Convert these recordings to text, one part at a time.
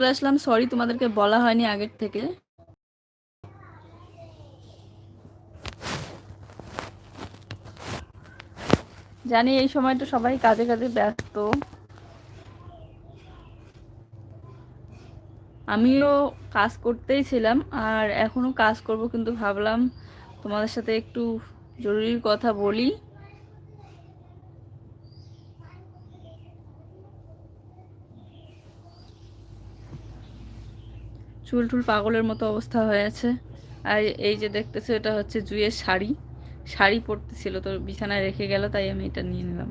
চলে আসলাম। সরি তোমাদেরকে বলা হয়নি আগের থেকে। জানি এই সময়টা সবাই কাজে কাজে ব্যস্ত। আমিও কাজ করতেই ছিলাম আর এখনও কাজ করব, কিন্তু ভাবলাম তোমাদের সাথে একটু জরুরি কথা বলি। চুল টুল পাগলের মতো অবস্থা হয়ে আছে। আর এই যে দেখতেছো, এটা হচ্ছে জুয়ের শাড়ি। শাড়ি পরতেছিল, তো বিছানায় রেখে গেল, তাই আমি এটা নিয়ে নিলাম।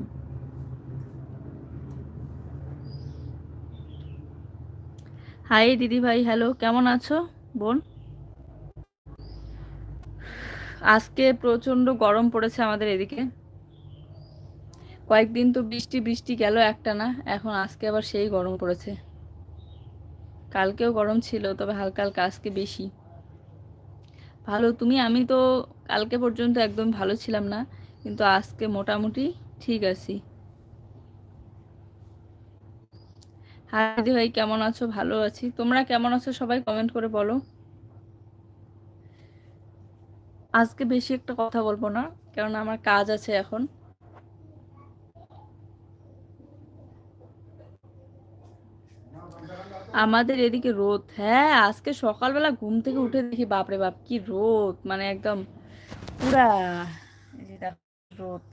হাই দিদি ভাই, হ্যালো, কেমন আছো? বোন? আজকে প্রচণ্ড গরম পড়েছে আমাদের এদিকে। কয়েকদিন তো বৃষ্টি বৃষ্টি গেল একটা না, এখন আজকে আবার সেই গরম পড়েছে। কালকেও গরম ছিল, তবে হালকা হালকা আজকে বেশি। ভালো, তুমি, আমি তো কালকে পর্যন্ত একদম ভালো ছিলাম না, কিন্তু আজকে মোটামুটি ঠিক আছি। দিদি ভাই, কেমন আছো? ভালো আছি। তোমরা কেমন আছো? সবাই কমেন্ট করে বলো। আজকে বেশি একটা কথা বলব না কারণ আমার কাজ আছে এখন। আমাদের এদিকে রোদ। হ্যাঁ আজকে সকালবেলা ঘুম থেকে উঠে দেখি, বাপরে বাপ, কি রোদ মানে একদম পুরা রোদ।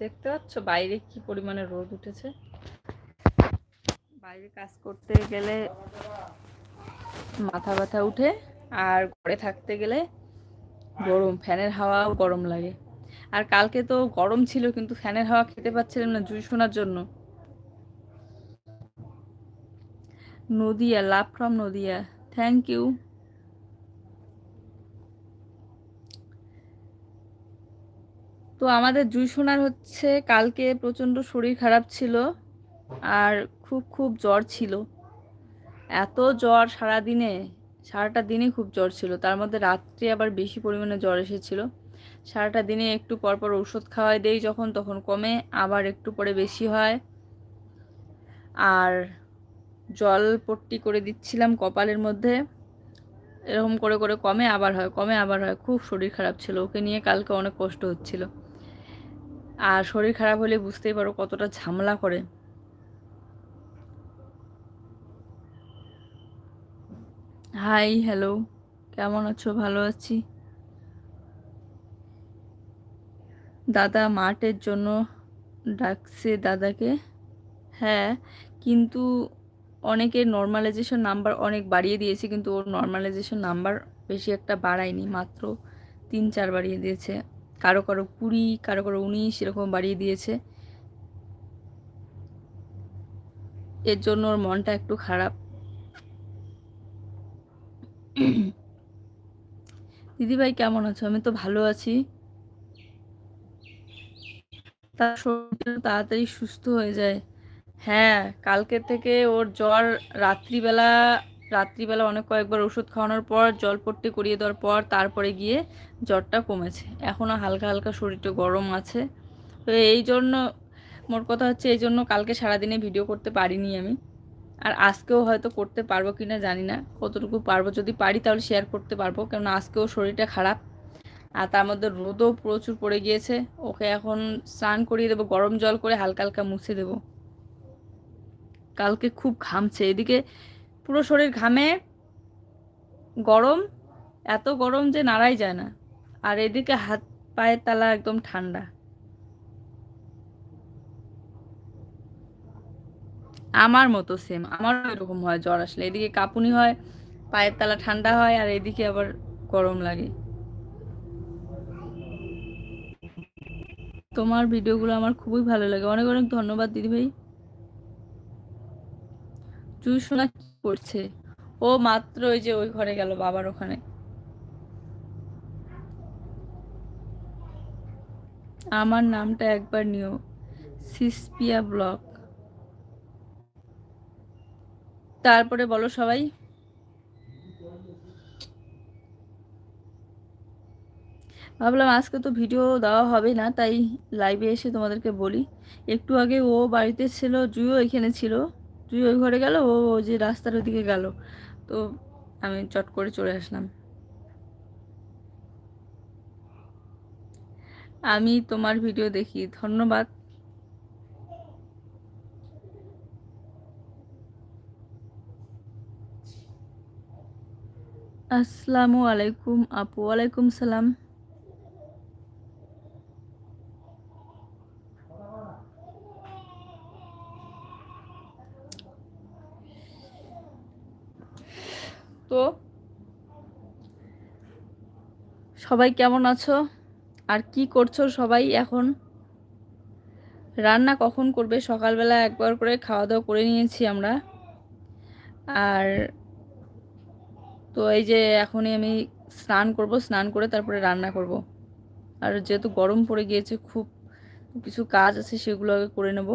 দেখতে পাচ্ছ বাইরে কি পরিমাণে রোদ উঠেছে? বাইরে কাজ করতে গেলে মাথা ব্যথা উঠে, আর ঘরে থাকতে গেলে গরম, ফ্যানের হাওয়াও গরম লাগে। আর কালকে তো গরম ছিল, কিন্তু ফ্যানের হাওয়া খেতে পাচ্ছিলাম না জুই শোনার জন্য। Nadia love from Nadia. Thank you তো আমাদের জুই সোনার হচ্ছে, কালকে প্রচণ্ড শরীর খারাপ ছিল আর খুব খুব জ্বর ছিল। এত জ্বর সারা দিনে সারাটা দিনে খুব জ্বর ছিল। তার মধ্যে রাত্রে আবার বেশি পরিমাণে জ্বর এসেছিল। সারাটা দিনে একটু পরপর ওষুধ খাওয়াই দেই যখন, তখন কমে, আবার একটু পরে বেশি হয়। আর জল পট্টি করে দিচ্ছিলাম কপালের মধ্যে। এরকম করে করে কমে আবার হয়, কমে আবার হয়। খুব শরীর খারাপ ছিল, ওকে নিয়ে কালকে অনেক কষ্ট হচ্ছিল। আর শরীর খারাপ হলে বুঝতেই পারো কতটা ঝামেলা করে। হাই, হ্যালো, কেমন আছো? ভালো আছি। দাদা মাঠের জন্য ডাকছে দাদাকে। হ্যাঁ কিন্তু অনেকের নর্মালাইজেশন নাম্বার অনেক বাড়িয়ে দিয়েছে, কিন্তু ওর নর্মালাইজেশন নাম্বার বেশি একটা বাড়ায়নি, মাত্র তিন চার বাড়িয়ে দিয়েছে। কারও কারও কুড়ি, কারও কারও উনিশ এরকম বাড়িয়ে দিয়েছে। এর জন্য ওর মনটা একটু খারাপ। দিদিভাই, কেমন আছো? আমি তো ভালো আছি। তার শরীর তাড়াতাড়ি সুস্থ হয়ে যায়। হ্যাঁ কালকে থেকে ওর জ্বর রাত্রিবেলা রাত্রিবেলা অনেক কয়েকবার ওষুধ খাওয়ানোর পর জলপট্টি করিয়ে দেওয়ার পর, তারপরে গিয়ে জ্বরটা কমেছে। এখনও হালকা হালকা শরীরটা গরম আছে। তো এই জন্য, মোট কথা হচ্ছে এই জন্য কালকে সারাদিনে ভিডিও করতে পারিনি আমি। আর আজকেও হয়তো করতে পারব কি না জানি না। কতটুকু পারব যদি পারি তাহলে শেয়ার করতে পারব। কেননা আজকেও শরীরটা খারাপ। আর তার মধ্যে রোদও প্রচুর পড়ে গিয়েছে। ওকে এখন স্নান করিয়ে দেবো, গরম জল করে হালকা হালকা মুছে দেবো। কালকে খুব ঘামছে। এদিকে পুরো শরীর ঘামে, গরম, এত গরম যে নাড়াই যায় না। আর এদিকে হাত, পায়ের তালা একদম ঠান্ডা। আমার মতো সেম আমারও এরকম হয়, জ্বর আসলে। এদিকে কাঁপুনি হয়, পায়ের তালা ঠান্ডা হয়, আর এদিকে আবার গরম লাগে। তোমার ভিডিওগুলো আমার খুবই ভালো লাগে। অনেক অনেক ধন্যবাদ দিদিভাই। তুই শোনা কি করছে? ও মাত্র ওই যে ওই ঘরে গেল, বাবার ওখানে। আমার নামটা একবার নিও, সিসপিয়া ব্লক। তারপরে বলো সবাই। ভাবলাম আজকে তো ভিডিও দেওয়া হবে না, তাই লাইভে এসে তোমাদেরকে বলি। একটু আগে ও বাড়িতে ছিল, জুইও এখানে ছিল। জুই ওই ঘরে গেল? ও যে রাস্তার ওদিকে গেল। তো আমি চট করে চলে আসলাম। আমি তোমার ভিডিও দেখি। ধন্যবাদ। আসসালামু আলাইকুম আপু। ওয়ালাইকুম সালাম। তো? সবাই কেমন আছো? আর কি করছ সবাই এখন? রান্না কখন করবে? সকালবেলা একবার করে খাওয়া দাওয়া করে নিয়েছি আমরা। আর তো এই যে এখনই আমি স্নান করব, স্নান করে তারপরে রান্না করব। আর যেহেতু গরম পড়ে গিয়েছে, খুব কিছু কাজ আছে সেগুলো আগে করে নেব।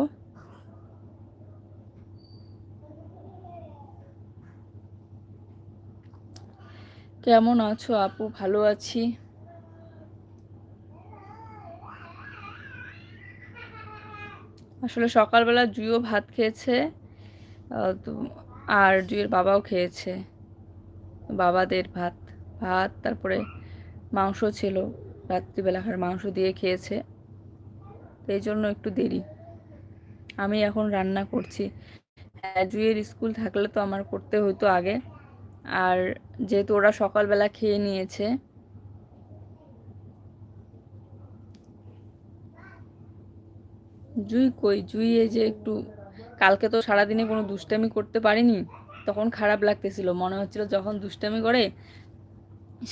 কেমন আছো আপু? ভালো আছি। আসলে সকালবেলা জুইও ভাত খেয়েছে আর জুইয়ের বাবাও খেয়েছে, বাবাদের ভাত ভাত, তারপরে মাংস ছিল রাত্রিবেলাকার মাংস দিয়ে খেয়েছে এই জন্য একটু দেরি। আমি এখন রান্না করছি। হ্যাঁ জুইয়ের স্কুল থাকলে তো আমার করতে হতো আগে। আর যেহেতু ওরা সকালবেলা খেয়ে নিয়েছে, জুই কই? জুই এই যে একটু, কালকে তো সারাদিনে কোনো দুষ্টামি করতে পারিনি, তখন খারাপ লাগতেছিল। মনে হচ্ছিল যখন দুষ্টামি করে,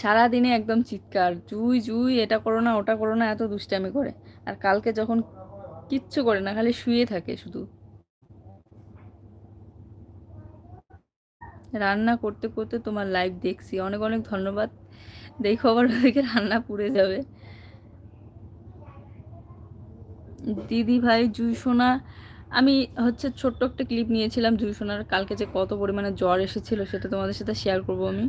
সারাদিনে একদম চিৎকার, জুই জুই, এটা করো না, ওটা করো না, এত দুষ্টামি করে। আর কালকে যখন কিচ্ছু করে না, খালি শুয়ে থাকে শুধু। রান্না করতে করতে তোমার লাইভ দেখছি। অনেক অনেক ধন্যবাদ। দেখো আবার ওদিকে রান্না পুড়ে যাবে। দিদি ভাই জুই সোনা আমি হচ্ছে ছোট্ট একটা ক্লিপ নিয়েছিলাম জুই সোনার কালকে যে কত পরিমাণে জ্বর এসেছিল সেটা তোমাদের সাথে শেয়ার করব আমি।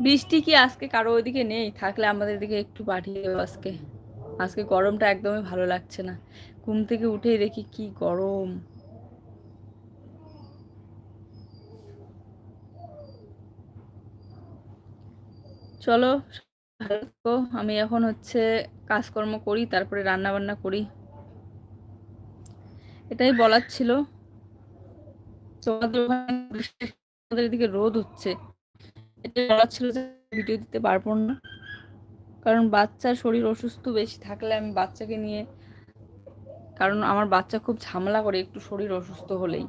বৃষ্টি কি আজকে কারও ওইদিকে নেই? থাকলে আমাদের দিকে একটু পাঠিয়ে দেবো আজকে। আজকে গরমটা একদমই ভালো লাগছে না। ঘুম থেকে উঠেই দেখি কি গরম। চলো আমি এখন হচ্ছে কাজকর্ম করি, তারপরে রান্না বান্না করি। এটাই বলার ছিল। তোমাদের ওখানে এদিকে রোদ হচ্ছে। এটাই বলার ছিল যে ভিডিও দিতে পারব না। কারণ বাচ্চার শরীর অসুস্থ বেশি থাকলে আমি বাচ্চাকে নিয়ে, কারণ আমার বাচ্চা খুব ঝামেলা করে একটু শরীর অসুস্থ হলেই।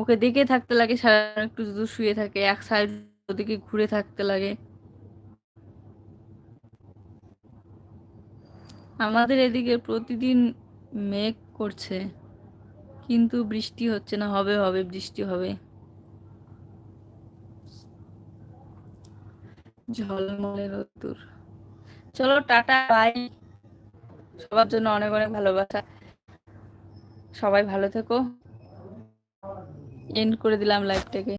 ওকে দেখে থাকতে লাগে সারা একটু যদি শুয়ে থাকে, এক সাইড ওদিকে ঘুরে থাকতে লাগে। আমাদের এদিকে প্রতিদিন মেঘ করছে, কিন্তু বৃষ্টি হচ্ছে না, হবে হবে, বৃষ্টি হবে। ঝলমলে রোদ্দুর চলো, টাটা বাই সবার জন্য অনেক অনেক ভালোবাসা। সবাই ভালো থেকো। এন্ড করে দিলাম লাইভটাকে